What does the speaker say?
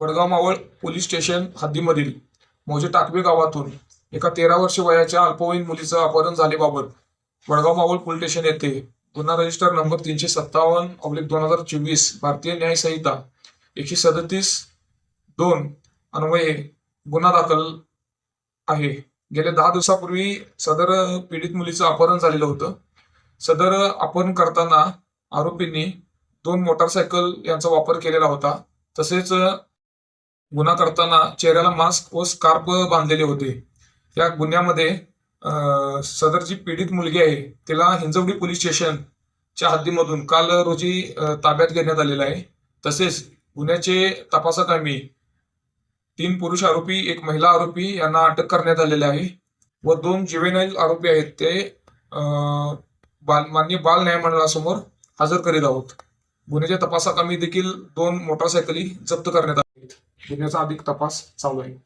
Vadgaon Maval police station हद्दीमधील मौजे टाकवे गावातून एका तेरा वर्ष वयाच्या अल्पवयीन मुलीचं अपहरण झाल्याबाबत वडगाव मावळ पोलीस स्टेशन येथे गुन्हा रजिस्टर नंबर तीनशे सत्तावन्न ऑब्लिक दोन हजार चोवीस भारतीय न्याय संहिता एकशे सदतीस दोन अन्वये गुन्हा दाखल आहे. गेल्या दहा दिवसापूर्वी सदर पीडित मुलीचं अपहरण झालेलं होतं. सदर अपहरण करताना आरोपींनी दोन मोटारसायकल यांचा वापर केलेला होता. तसेच गुन्हा करताना चेहऱ्याला मास्क व स्कार्प बांधलेले होते. या गुन्ह्यामध्ये अं, सदर जी पीडित मुलगी आहे तिला हिंजवडी पोलीस स्टेशनच्या हद्दीमधून काल रोजी ताब्यात घेण्यात आलेलं आहे. तसेच गुन्ह्याचे तपासाकामी तीन पुरुष आरोपी एक महिला आरोपी यांना अटक करण्यात आलेले आहे व दोन जुवेनाईल आरोपी आहेत ते अं, बाल मान्य बाल न्यायमंडळासमोर हजर करीत आहोत. गुन्ह्याच्या तपासाकामी देखील दोन मोटारसायकली जप्त करण्यात आल्या आहेत गुन्ह्याचा अधिक तपास चालू आहे